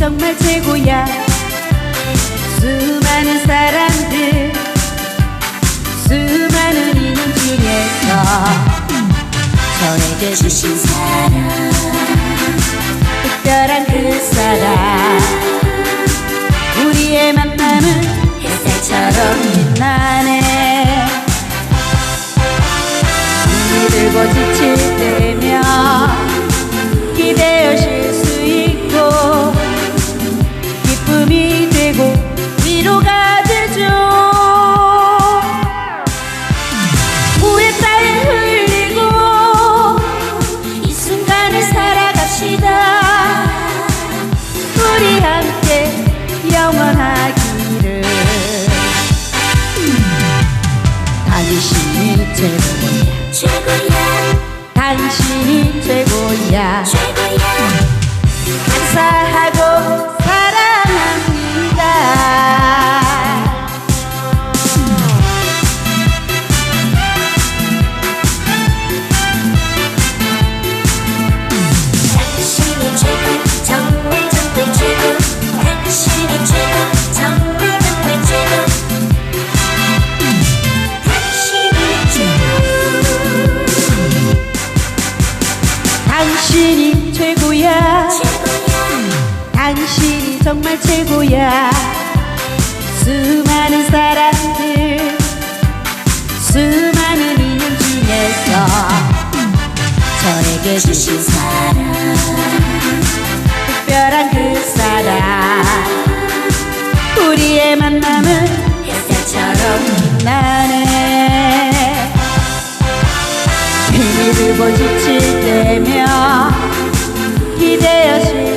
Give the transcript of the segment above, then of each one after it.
정말 최고야. 수많은 사람들 수많은 인연 중에서 저에게 주신 사랑 특별한 그 사랑. 당신이 최고야. 당신이 최고야 정말 최고야. 수많은 사람들 수많은 인연 중에서 저에게 주신 사랑. 특별한 그 사랑. 우리의 만남은 햇살처럼 빛나네. 힘이 들고 지칠 때면 기대어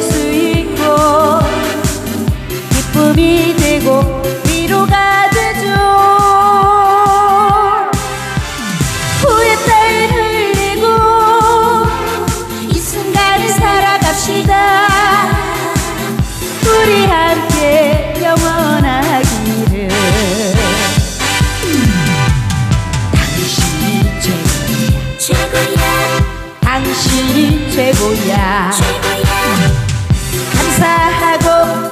살아갑시다. 우리 함께 영원하기를. 당신이 최고야 최고야. 당신이 최고야. 최고야. 감사하고